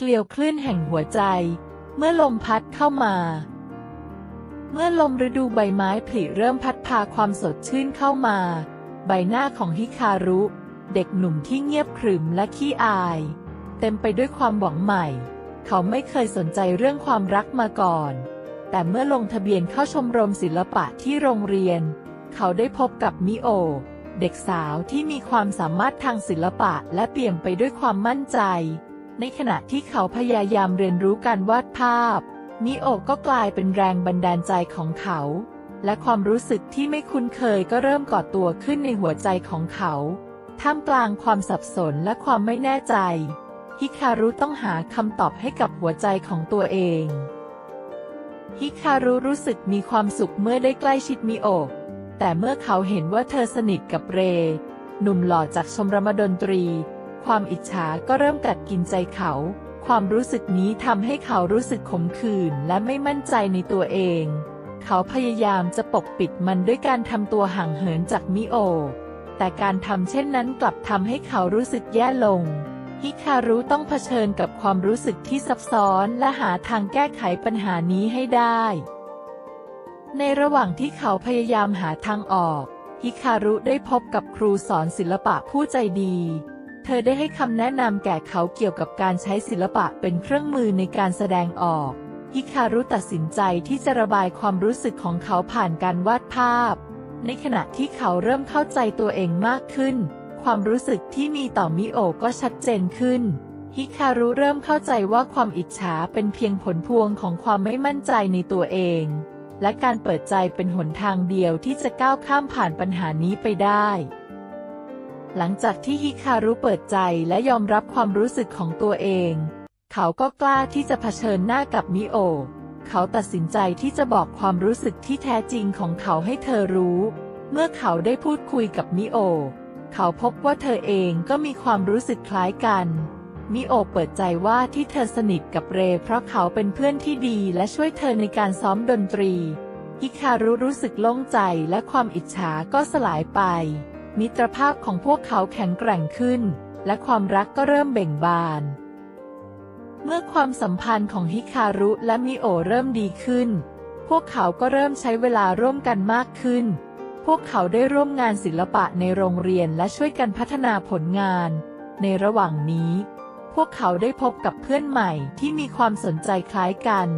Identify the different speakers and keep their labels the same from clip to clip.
Speaker 1: เกลียวคลื่นแห่งหัวใจ เมื่อลมพัดเข้ามา เมื่อลมฤดูใบไม้ผลิเริ่มพัดพาความสดชื่นเข้ามา ใบหน้าของฮิคารุ เด็กหนุ่มที่เงียบขรึมและขี้อาย เต็มไปด้วยความหวังใหม่ เขาไม่เคยสนใจเรื่องความรักมาก่อน แต่เมื่อลงทะเบียนเข้าชมรมศิลปะที่โรงเรียน เขาได้พบกับมิโอเด็กสาวที่มีความสามารถทางศิลปะและเปี่ยมไปด้วยความมั่นใจ ในขณะที่เขาพยายามเรียนรู้การวาดภาพมิโอก็กลายเป็นแรงบันดาลใจของเขา และความรู้สึกที่ไม่คุ้นเคยก็เริ่มก่อตัวขึ้นในหัวใจของเขา ท่ามกลางความสับสนและความไม่แน่ใจ ฮิคารุต้องหาคำตอบให้กับหัวใจของตัวเอง ฮิคารุรู้สึกมีความสุขเมื่อได้ใกล้ชิดมิโอแต่เมื่อเขาเห็นว่าเธอสนิทกับเร หนุ่มหล่อจากชมรมดนตรี ความอิจฉาก็เริ่มกัดกินใจเขา ความรู้สึกนี้ทำให้เขารู้สึกขมขื่นและไม่มั่นใจในตัวเอง เขาพยายามจะปกปิดมันด้วยการทำตัวห่างเหินจากมิโอ แต่การทำเช่นนั้นกลับทำให้เขารู้สึกแย่ลง ฮิคารุต้องเผชิญกับความรู้สึกที่ซับซ้อนและหาทางแก้ไขปัญหานี้ให้ได้ ในระหว่างที่เขาพยายามหาทางออกฮิคารุได้พบกับครูสอนศิลปะผู้ใจดี เธอได้ให้คำแนะนำแก่เขาเกี่ยวกับการใช้ศิลปะเป็นเครื่องมือในการแสดงออกฮิคารุตัดสินใจที่จะระบายความรู้สึกของเขาผ่านการวาดภาพ ในขณะที่เขาเริ่มเข้าใจตัวเองมากขึ้น ความรู้สึกที่มีต่อมิโอก็ชัดเจนขึ้นฮิคารุเริ่มเข้าใจว่าความอิจฉาเป็นเพียงผลพวงของความไม่มั่นใจในตัวเอง และการเปิดใจเป็นหนทางเดียวที่จะก้าวข้ามผ่านปัญหานี้ไปได้ หลังจากที่ฮิคารุเปิดใจและยอมรับความรู้สึกของตัวเอง เขาก็กล้าที่จะเผชิญหน้ากับมิโอ เขาตัดสินใจที่จะบอกความรู้สึกที่แท้จริงของเขาให้เธอรู้ เมื่อเขาได้พูดคุยกับมิโอ เขาพบว่าเธอเองก็มีความรู้สึกคล้ายกันมิโอเปิดใจว่าที่เธอสนิทกับเร เพราะเขาเป็นเพื่อนที่ดีและช่วยเธอในการซ้อมดนตรีฮิคารุรู้สึกโล่งใจและความอิจฉาก็สลายไป มิตรภาพของพวกเขาแข็งแกร่งขึ้น และความรักก็เริ่มเบ่งบาน เมื่อความสัมพันธ์ของฮิคารุและมิโอเริ่มดีขึ้น พวกเขาก็เริ่มใช้เวลาร่วมกันมากขึ้น พวกเขาได้ร่วมงานศิลปะในโรงเรียนและช่วยกันพัฒนาผลงาน ในระหว่างนี้ พวกเขาได้พบกับเพื่อนใหม่ที่มีความสนใจคล้ายกัน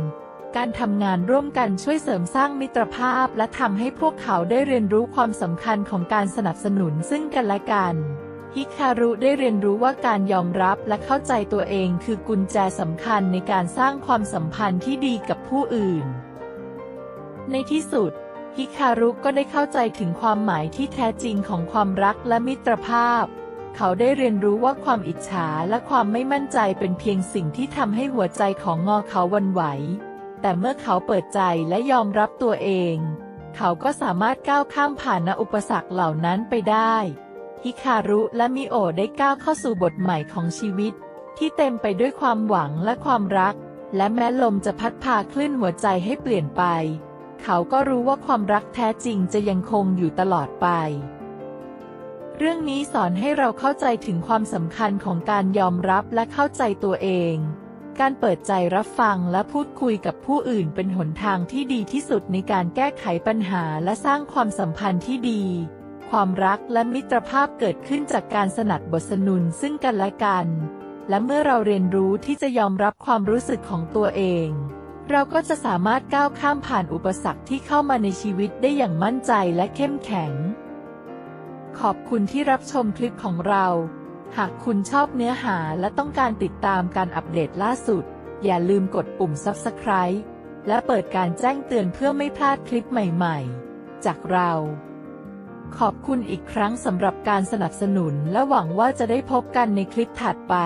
Speaker 1: การทำงานร่วมกันช่วยเสริมสร้างมิตรภาพ และทำให้พวกเขาได้เรียนรู้ความสำคัญของการสนับสนุนซึ่งกันและกันฮิคารุได้เรียนรู้ว่าการยอมรับและเข้าใจตัวเองคือกุญแจสำคัญในการสร้างความสัมพันธ์ที่ดีกับผู้อื่น ในที่สุด ฮิคารุก็ได้เข้าใจถึงความหมายที่แท้จริงของความรักและมิตรภาพ เขาได้เรียนรู้ว่าความอิจฉาและความไม่มั่นใจเป็นเพียงสิ่งที่ทำให้หัวใจของงอเขาวันไหว แต่เมื่อเขาเปิดใจและยอมรับตัวเอง เขาก็สามารถก้าวข้ามผ่านอุปสรรคเหล่านั้นไปได้ฮิคารุและมิโอได้ก้าวเข้าสู่บทใหม่ของชีวิต ที่เต็มไปด้วยความหวังและความรัก และแม้ลมจะพัดพาคลื่นหัวใจให้เปลี่ยนไป เขาก็รู้ว่าความรักแท้จริงจะยังคงอยู่ตลอดไป เรื่องนี้สอนให้เราเข้าใจถึงความสำคัญของการยอมรับและเข้าใจตัวเอง การเปิดใจรับฟังและพูดคุยกับผู้อื่นเป็นหนทางที่ดีที่สุดในการแก้ไขปัญหาและสร้างความสัมพันธ์ที่ดี ความรักและมิตรภาพเกิดขึ้นจากการสนัดบทสนุนซึ่งกันและกัน และเมื่อเราเรียนรู้ที่จะยอมรับความรู้สึกของตัวเอง เราก็จะสามารถก้าวข้ามผ่านอุปสรรคที่เข้ามาในชีวิตได้อย่างมั่นใจและเข้มแข็ง ขอบคุณที่รับชมคลิปของเรา หากคุณชอบเนื้อหาและต้องการติดตามการอัปเดตล่าสุด อย่าลืมกดปุ่ม Subscribe และเปิดการแจ้งเตือนเพื่อไม่พลาดคลิปใหม่ๆ จากเรา ขอบคุณอีกครั้งสำหรับการสนับสนุนและหวังว่าจะได้พบกันในคลิปถัดไป